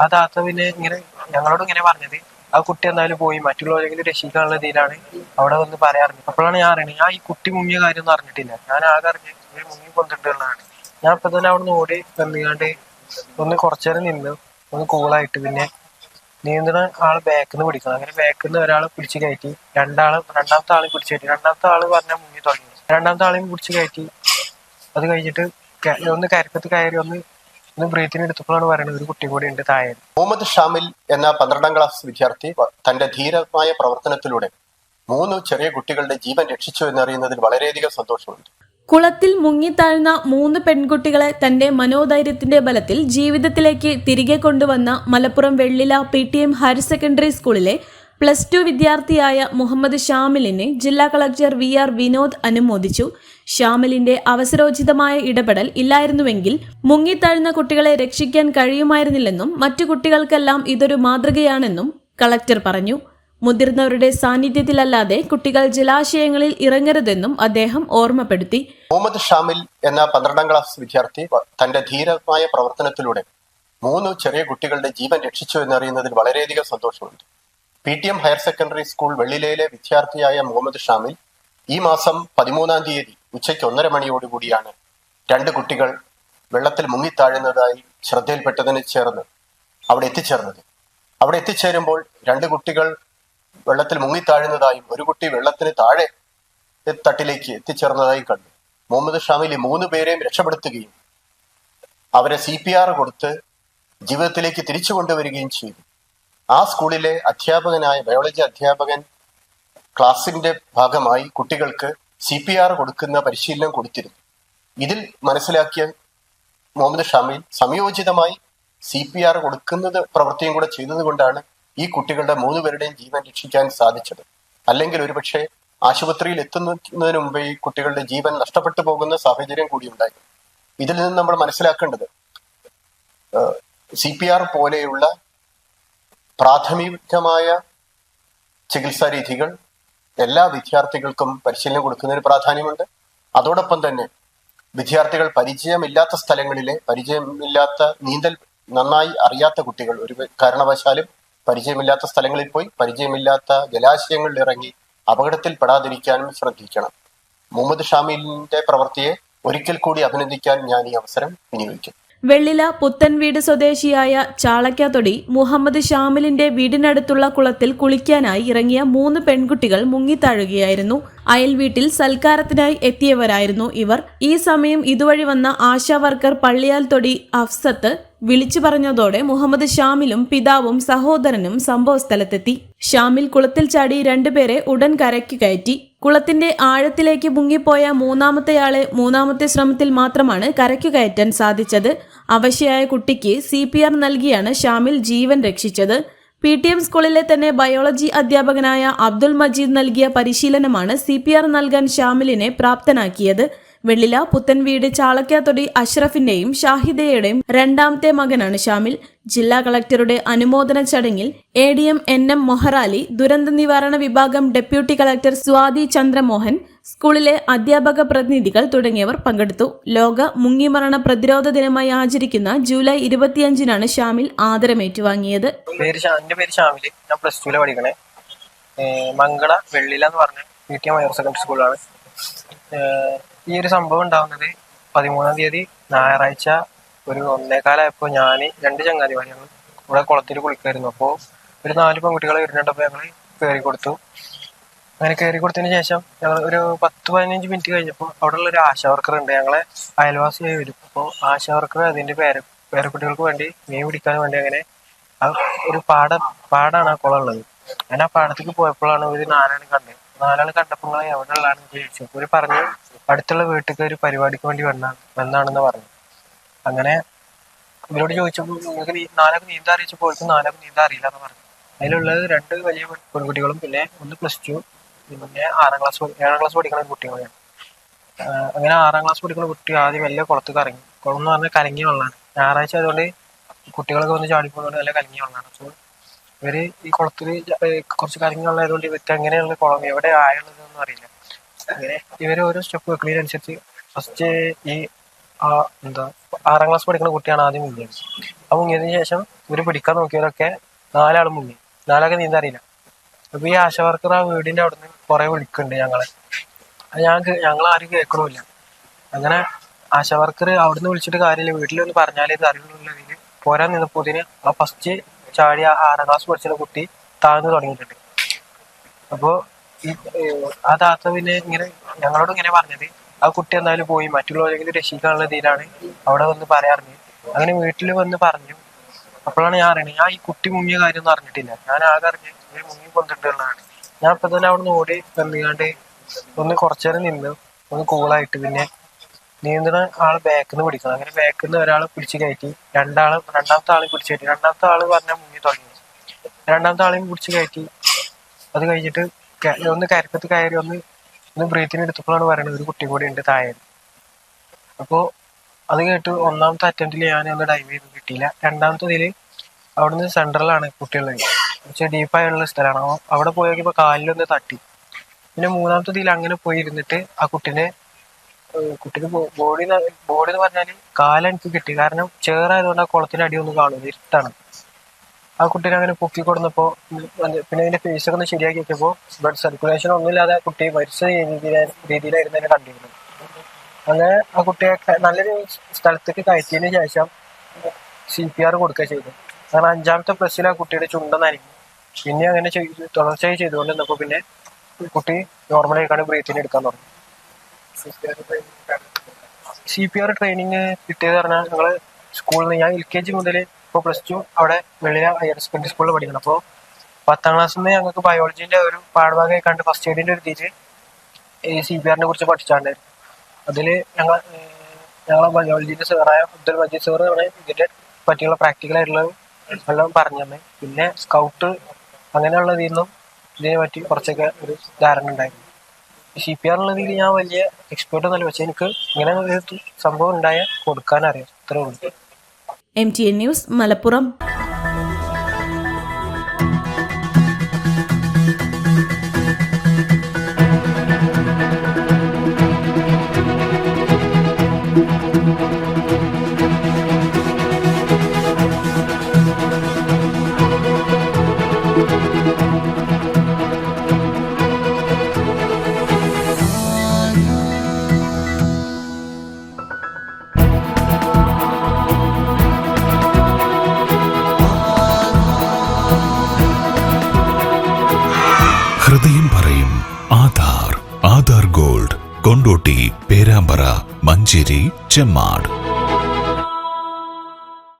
ആ താത്ത പിന്നെ ഇങ്ങനെ ഞങ്ങളോട് ഇങ്ങനെ പറഞ്ഞത് ആ കുട്ടി എന്തായാലും പോയി മറ്റുള്ളവരെങ്കിലും രക്ഷിക്കാനുള്ള രീതിയിലാണ് അവിടെ വന്ന് പറയാറുണ്ട്. അപ്പോഴാണ് ഞാൻ അറിയണത് ഞാൻ ഈ കുട്ടി മുങ്ങിയ കാര്യം ഒന്നും അറിഞ്ഞിട്ടില്ല. ഞാൻ ആകെ അറിഞ്ഞ് മുങ്ങി കൊണ്ടിട്ടുള്ളതാണ് ഞാൻ ഇപ്പൊ തന്നെ അവിടെ നിന്ന് ഓടി വന്നുകാണ്ട് ഒന്ന് കുറച്ചേരം നിന്ന് ഒന്ന് കൂളായിട്ട് പിന്നെ നീന്തണ ആൾ ബാക്കിൽ നിന്ന് പിടിക്കണം. അങ്ങനെ ബാക്കിൽ നിന്ന് ഒരാളെ പിടിച്ച് കയറ്റി രണ്ടാൾ രണ്ടാമത്തെ ആളെ പിടിച്ച് കയറ്റി. രണ്ടാമത്തെ ആൾ പറഞ്ഞാൽ മുങ്ങി തുടങ്ങി. രണ്ടാമത്തെ ആളെയും പിടിച്ച് കയറ്റി. അത് കഴിഞ്ഞിട്ട് ഒന്ന് കരക്കത്ത് കയറി ഒന്ന് ഒന്ന് ബ്രീത്തിന് എടുത്തപ്പോഴാണ് പറയുന്നത് ഒരു കുട്ടി കൂടി ഉണ്ട് താഴെ. മുഹമ്മദ് ഷാമിൽ എന്ന പന്ത്രണ്ടാം ക്ലാസ് വിദ്യാർത്ഥി തന്റെ ധീരമായ പ്രവർത്തനത്തിലൂടെ മൂന്ന് ചെറിയ കുട്ടികളുടെ ജീവൻ രക്ഷിച്ചു എന്നറിയുന്നതിൽ വളരെയധികം സന്തോഷമുണ്ട്. കുളത്തിൽ മുങ്ങിത്താഴ്ന്ന മൂന്ന് പെൺകുട്ടികളെ തന്റെ മനോധൈര്യത്തിന്റെ ബലത്തിൽ ജീവിതത്തിലേക്ക് തിരികെ കൊണ്ടുവന്ന Malappuram Vellila P T M higher secondary സ്കൂളിലെ പ്ലസ് ടു വിദ്യാർത്ഥിയായ മുഹമ്മദ് ഷാമിലിനെ ജില്ലാ കളക്ടർ വി ആർ വിനോദ് അനുമോദിച്ചു. ഷാമിലിന്റെ അവസരോചിതമായ ഇടപെടൽ ഇല്ലായിരുന്നുവെങ്കിൽ മുങ്ങിത്താഴ്ന്ന കുട്ടികളെ രക്ഷിക്കാൻ കഴിയുമായിരുന്നില്ലെന്നും മറ്റു കുട്ടികൾക്കെല്ലാം ഇതൊരു മാതൃകയാണെന്നും കളക്ടർ പറഞ്ഞു. മുതിർന്നവരുടെ സാന്നിധ്യത്തിലല്ലാതെ കുട്ടികൾ ജലാശയങ്ങളിൽ ഇറങ്ങരുതെന്നും അദ്ദേഹം ഓർമ്മപ്പെടുത്തി. മുഹമ്മദ് ഷാമിൽ എന്ന പന്ത്രണ്ടാം ക്ലാസ് വിദ്യാർത്ഥി തന്റെ ധീരമായ പ്രവർത്തനത്തിലൂടെ മൂന്ന് ചെറിയ കുട്ടികളുടെ ജീവൻ രക്ഷിച്ചു എന്നറിയുന്നതിൽ വളരെയധികം സന്തോഷമുണ്ട്. P T M higher secondary school വെള്ളിലയിലെ വിദ്യാർത്ഥിയായ മുഹമ്മദ് ഷാമിൽ ഈ മാസം പതിമൂന്നാം തീയതി ഉച്ചയ്ക്ക് ഒന്നര മണിയോടുകൂടിയാണ് രണ്ട് കുട്ടികൾ വെള്ളത്തിൽ മുങ്ങിത്താഴുന്നതായി ശ്രദ്ധയിൽപ്പെട്ടതിന് ചേർന്ന് അവിടെ എത്തിച്ചേർന്നത്. അവിടെ എത്തിച്ചേരുമ്പോൾ രണ്ട് കുട്ടികൾ വെള്ളത്തിൽ മുങ്ങിത്താഴുന്നതായും ഒരു കുട്ടി വെള്ളത്തിന് താഴെ തട്ടിലേക്ക് എത്തിച്ചേർന്നതായി കണ്ടു. മുഹമ്മദ് ഷാമിൽ ഈ മൂന്ന് പേരെയും രക്ഷപ്പെടുത്തുകയും അവരെ സി പി ആർ കൊടുത്ത് ജീവിതത്തിലേക്ക് തിരിച്ചു കൊണ്ടുവരികയും ചെയ്തു. ആ സ്കൂളിലെ അധ്യാപകനായ ബയോളജി അധ്യാപകൻ ക്ലാസിന്റെ ഭാഗമായി കുട്ടികൾക്ക് സി പി ആർ കൊടുക്കുന്ന പരിശീലനം കൊടുത്തിരുന്നു. ഇതിൽ മനസ്സിലാക്കിയ മുഹമ്മദ് ഷാമിൽ സംയോജിതമായി സി പി ആർ കൊടുക്കുന്നത് പ്രവൃത്തിയും കൂടെ ചെയ്തതുകൊണ്ടാണ് ഈ കുട്ടികളുടെ മൂന്ന് പേരുടെയും ജീവൻ രക്ഷിക്കാൻ സാധിച്ചത്. അല്ലെങ്കിൽ ഒരുപക്ഷെ ആശുപത്രിയിൽ എത്തുന്നതിന് മുമ്പേ ഈ കുട്ടികളുടെ ജീവൻ നഷ്ടപ്പെട്ടു പോകുന്ന സാഹചര്യം കൂടി ഉണ്ടായി ഇതിൽ നിന്ന് നമ്മൾ മനസ്സിലാക്കേണ്ടത് സി പി ആർ പോലെയുള്ള പ്രാഥമികമായ ചികിത്സാ രീതികൾ എല്ലാ വിദ്യാർത്ഥികൾക്കും പരിശീലനം കൊടുക്കുന്നതിന് പ്രാധാന്യമുണ്ട്. അതോടൊപ്പം തന്നെ വിദ്യാർത്ഥികൾ പരിചയമില്ലാത്ത സ്ഥലങ്ങളിലെ പരിചയമില്ലാത്ത നീന്തൽ നന്നായി അറിയാത്ത കുട്ടികൾ ഒരു കാരണവശാലും പരിചയമില്ലാത്ത സ്ഥലങ്ങളിൽ പോയി പരിചയമില്ലാത്ത ജലാശയങ്ങളിൽ ഇറങ്ങി അപകടത്തിൽ പെടാതിരിക്കാനും ശ്രദ്ധിക്കണം. മുഹമ്മദ് ഷാമിലിന്റെ പ്രവൃത്തിയെ ഒരിക്കൽ കൂടി അഭിനന്ദിക്കാൻ ഞാൻ ഈ അവസരം വിനിയോഗിക്കും വെള്ളില പുത്തൻവീട് സ്വദേശിയായ ചാളക്കാത്തൊടി മുഹമ്മദ് ഷാമിലിന്റെ വീടിനടുത്തുള്ള കുളത്തിൽ കുളിക്കാനായി ഇറങ്ങിയ മൂന്ന് പെൺകുട്ടികൾ മുങ്ങിത്താഴുകയായിരുന്നു. അയൽ വീട്ടിൽ സൽക്കാരത്തിനായി എത്തിയവരായിരുന്നു ഇവർ. ഈ സമയം ഇതുവഴി വന്ന ആശാ വർക്കർ പള്ളിയാൽ തൊടി അഫ്സത്ത് വിളിച്ചു പറഞ്ഞതോടെ മുഹമ്മദ് ഷാമിലും പിതാവും സഹോദരനും സംഭവസ്ഥലത്തെത്തി. ഷാമിൽ കുളത്തിൽ ചാടി രണ്ടുപേരെ ഉടൻ കരയ്ക്ക് കയറ്റി. കുളത്തിന്റെ ആഴത്തിലേക്ക് മുങ്ങിപ്പോയ മൂന്നാമത്തെയാളെ മൂന്നാമത്തെ ശ്രമത്തിൽ മാത്രമാണ് കരയ്ക്കു കയറ്റാൻ സാധിച്ചത്. അവശയായ കുട്ടിക്ക് സി പി ആർ നൽകിയാണ് ഷാമിൽ ജീവൻ രക്ഷിച്ചത്. പി ടി എം സ്കൂളിലെ തന്നെ ബയോളജി അധ്യാപകനായ അബ്ദുൾ മജീദ് നൽകിയ പരിശീലനമാണ് സി പി ആർ നൽകാൻ ഷാമിലിനെ പ്രാപ്തനാക്കിയത്. വെള്ളില പുത്തൻവീട് ചാളക്കാത്തൊടി അഷ്റഫിന്റെയും ഷാഹിദയുടെയും രണ്ടാമത്തെ മകനാണ് ഷാമിൽ. ജില്ലാ കളക്ടറുടെ അനുമോദന ചടങ്ങിൽ A D M N M Mehrali ദുരന്ത നിവാരണ വിഭാഗം ഡെപ്യൂട്ടി കളക്ടർ സ്വാതി ചന്ദ്രമോഹൻ സ്കൂളിലെ അധ്യാപക പ്രതിനിധികൾ തുടങ്ങിയവർ പങ്കെടുത്തു. ലോക മുങ്ങിമരണ പ്രതിരോധ ദിനമായി ആചരിക്കുന്ന ജൂലൈ ഇരുപത്തിയഞ്ചിനാണ് ഷാമിൽ ആദരമേറ്റുവാങ്ങിയത്. എന്റെ ഷാമിൽ ഞാൻ പ്ലസ് മംഗള വെള്ളില എന്ന് പറഞ്ഞ ഹയർ സെക്കൻഡറി സ്കൂളാണ് ഈ ഒരു സംഭവം ഉണ്ടാവുന്നത് പതിമൂന്നാം തീയതി ഞായറാഴ്ച ഒരു ഒന്നേകാലായപ്പോൾ ഞാൻ രണ്ട് ചങ്ങാതിമാർ ഞങ്ങൾ ഇവിടെ കുളത്തിൽ കുളിക്കായിരുന്നു. അപ്പോൾ ഒരു നാല് പെൺകുട്ടികളെ വരുന്നുണ്ടപ്പോൾ ഞങ്ങൾ കയറി കൊടുത്തു. അങ്ങനെ കയറി കൊടുത്തതിന് ശേഷം ഞങ്ങൾ ഒരു പത്ത് പതിനഞ്ച് മിനിറ്റ് കഴിഞ്ഞപ്പോൾ അവിടെയുള്ള ഒരു ആശാ വർക്കർ ഉണ്ട്. ഞങ്ങളെ അയൽവാസിയായി വരും. അപ്പോൾ ആശാ വർക്കർ അതിന്റെ പേര പേരക്കുട്ടികൾക്ക് വേണ്ടി മീൻ പിടിക്കാൻ വേണ്ടി അങ്ങനെ ഒരു പാട പാടാണ് ആ കുളം ഉള്ളത്. അങ്ങനെ ആ പാടത്തേക്ക് പോയപ്പോഴാണ് ഒരു നാലാൾ കണ്ടത്. നാലാൾ കണ്ടപ്പോൾ നിങ്ങൾ എവിടെ ഉള്ളതാണെന്ന് ചോദിച്ചു. ഒരു പറഞ്ഞു അടുത്തുള്ള വീട്ടിലേക്ക് ഒരു പരിപാടിക്ക് വേണ്ടി വന്നാണ് വന്നാണെന്ന് പറഞ്ഞു. അങ്ങനെ ഇവരോട് ചോദിച്ചപ്പോൾ നിങ്ങൾക്ക് നാലാൾക്ക് നീന്താൻ അറിയിച്ചപ്പോൾ അവർക്ക് നാലൊക്കെ നീന്താൻ അറിയില്ല എന്ന് പറഞ്ഞു. അതിലുള്ളത് രണ്ട് വലിയ പെൺ- പെൺകുട്ടികളും പിന്നെ ഒന്ന് പ്ലസ് ടു പിന്നെ ആറാം ക്ലാസ് ഏഴാം ക്ലാസ് പഠിക്കുന്ന കുട്ടിയും അങ്ങനെ ആറാം ക്ലാസ് പഠിക്കുന്ന കുട്ടി ആദ്യം വലിയ കുളത്ത് കറങ്ങി കുളം എന്ന് പറഞ്ഞാൽ കലങ്ങിയ വെള്ളമാണ് ഞായറാഴ്ച ആയതുകൊണ്ട് കുട്ടികളൊക്കെ വന്ന് ചാടിപ്പോകുന്നത് നല്ല കലങ്ങിയ വെള്ളമാണ് അപ്പോൾ ഇവർ ഈ കുളത്തിൽ കുറച്ച് ആയതുകൊണ്ട് ഇവർക്ക് അങ്ങനെയുള്ള കുളം എവിടെ ആയുള്ളതെന്നൊന്നും അറിയില്ല. അങ്ങനെ ഇവർ ഓരോ സ്റ്റെപ്പ് വെക്കുന്നതിനനുസരിച്ച് ഫസ്റ്റ് ഈ എന്താ ആറാം ക്ലാസ് പഠിക്കുന്ന കുട്ടിയാണ് ആദ്യം മുങ്ങിയത്. ആ മുങ്ങിയതിന് ശേഷം ഇവർ പിടിക്കാൻ നോക്കിയവരൊക്കെ നാലാൾ മുങ്ങി. നാലാൾക്ക് നീന്താൻ അറിയില്ല. അപ്പൊ ഈ ആശ വർക്കർ ആ വീടിന്റെ അവിടുന്ന് കുറെ വിളിക്കുന്നുണ്ട് ഞങ്ങളെ. ഞാൻ ഞങ്ങൾ ആരും കേൾക്കണമില്ല. അങ്ങനെ ആശ വർക്കർ അവിടുന്ന് വിളിച്ചിട്ട് കാര്യമില്ല. വീട്ടിലൊന്ന് പറഞ്ഞാലേ ഇത് അറിയുള്ളൂ പോരാൻ നിന്നപ്പോതിന് ആ ഫസ്റ്റ് ചാടി ആ ആറാം ക്ലാസ് പഠിച്ചിരുന്ന കുട്ടി താഴ്ന്നു തുടങ്ങിയിട്ടുണ്ട്. അപ്പോ ഈ ഏഹ്, ആ താത്ത പിന്നെ ഇങ്ങനെ ഞങ്ങളോട് ഇങ്ങനെ പറഞ്ഞത് ആ കുട്ടി എന്തായാലും പോയി മറ്റുള്ളവരെങ്കിലും രക്ഷിക്കാനുള്ള ഇതിലാണ് അവിടെ വന്ന് പറയാറുണ്ട്. അങ്ങനെ വീട്ടിൽ വന്ന് പറഞ്ഞു. അപ്പോഴാണ് ഞാൻ അറിയണത് ഞാൻ ഈ കുട്ടി മുങ്ങിയ കാര്യം ഒന്നും അറിഞ്ഞിട്ടില്ല. ഞാൻ ആകെ അറിഞ്ഞ് മുങ്ങി കൊണ്ടിട്ടുള്ളതാണ് ഞാൻ ഇപ്പൊ തന്നെ അവിടെ നിന്ന് ഓടി വന്നുകാണ്ട് ഒന്ന് കുറച്ചേരം നിന്ന് ഒന്ന് കൂളായിട്ട് പിന്നെ നീന്തണ ആൾ ബാക്കിൽ നിന്ന് പിടിക്കണം. അങ്ങനെ ബാക്കിൽ നിന്ന് ഒരാളെ പിടിച്ച് കയറ്റി രണ്ടാൾ രണ്ടാമത്തെ ആളെ പിടിച്ച് കയറ്റി. രണ്ടാമത്തെ ആൾ പറഞ്ഞാൽ മുങ്ങി തുടങ്ങി. രണ്ടാമത്തെ ആളെയും പിടിച്ച് കയറ്റി. അത് കഴിഞ്ഞിട്ട് ഒന്ന് കരക്കത്ത് കയറി ഒന്ന് ഒന്ന് ബ്രീത്തിന് എടുത്തപ്പോഴാണ് പറയുന്നത് ഒരു കുട്ടി കൂടി ഉണ്ട് താഴെ. അപ്പോ അത് കേട്ട് ഒന്നാമത്തെ അറ്റംപ്റ്റിൽ ഞാൻ ഒന്ന് ഡൈവ് ചെയ്ത് കിട്ടിയില്ല. രണ്ടാമത്തെ ഇതിൽ അവിടുന്ന് സെൻട്രലാണ് കുട്ടികളുടെ കുറച്ച് ഡീപ്പായുള്ള സ്ഥലമാണ്. അവിടെ പോയി നോക്കിയപ്പോ കാലിലൊന്ന് തട്ടി. പിന്നെ മൂന്നാമത്തെ ഇതിൽ അങ്ങനെ പോയി ഇരുന്നിട്ട് ആ കുട്ടീനെ കുട്ടിക്ക് ബോഡി ബോഡി എന്ന് പറഞ്ഞാൽ കാലെനിക്ക് കിട്ടി. കാരണം ചേറായതുകൊണ്ട് ആ കുളത്തിന്റെ അടി ഒന്നും കാണൂല ഇരുട്ടാണ്. ആ കുട്ടീനെ അങ്ങനെ പൊക്കി കൊടുന്നപ്പോ പിന്നെ അതിന്റെ ഫേസ് ഒക്കെ ഒന്ന് ശരിയാക്കി വെച്ചപ്പോ ബ്ലഡ് സർക്കുലേഷൻ ഒന്നുമില്ലാതെ ആ കുട്ടിയെ മരിച്ച രീതിയിലാ- രീതിയിലായിരുന്നു എന്നെ കണ്ടിരുന്നത്. അങ്ങനെ ആ കുട്ടിയെ നല്ലൊരു സ്ഥലത്തേക്ക് കയറ്റിയതിന് ശേഷം സി പി ആർ കൊടുക്കുക ചെയ്തു കാരണം അഞ്ചാമത്തെ പ്ലസ്സിൽ ആ കുട്ടിയുടെ ചുണ്ടെന്നായിരിക്കും പിന്നെ അങ്ങനെ തുടർച്ചയായി ചെയ്തുകൊണ്ട് നിന്നപ്പോ പിന്നെ കുട്ടി നോർമലായിക്കാണ് കാണി ബ്രീത്തിന് എടുക്കാൻ തുടങ്ങി. സി പി ആർ ട്രെയിനിങ് കിട്ടിയത് പറഞ്ഞാൽ ഞങ്ങൾ സ്കൂളിൽ നിന്ന് ഞാൻ എൽ കെ ജി മുതൽ ഇപ്പോൾ പ്ലസ് ടു അവിടെ വെള്ളിയ ഹയർ സെക്കൻഡറി സ്കൂളിൽ പഠിക്കണം. അപ്പോൾ പത്താം ക്ലാസ്സിൽ നിന്ന് ഞങ്ങൾക്ക് ബയോളജീന്റെ ഒരു പാഠഭാഗമായി കണ്ട് ഫസ്റ്റ് എയ്ഡിന്റെ ഒരു ഇതിൽ ഈ സി പി ആറിനെ കുറിച്ച് പഠിച്ചാണ്ടായിരുന്നു. അതിൽ ഞങ്ങൾ ഞങ്ങളെ ബയോളജീന്റെ സാറായ അബ്ദുൽ മജീദ് സാറ് ആണ് ഇതിന്റെ പറ്റിയുള്ള പ്രാക്ടിക്കൽ ആയിട്ടുള്ള എല്ലാം പറഞ്ഞു തന്നെ. പിന്നെ സ്കൗട്ട് അങ്ങനെയുള്ളതിൽ നിന്നും ഇതിനെ പറ്റി കുറച്ചൊക്കെ ഒരു ധാരണ ഉണ്ടായിരുന്നു. സി പി ആർ ഉള്ളതിൽ ഞാൻ വലിയ എക്സ്പേർട്ട് ഒന്നല്ല പക്ഷെ എനിക്ക് ഇങ്ങനെ സംഭവം ഉണ്ടായ കൊടുക്കാൻ അറിയാം. ഇത്രേ ഉള്ളൂ. M T N news Malappuram. Aadhaar Perambra Manjeri Chemmad.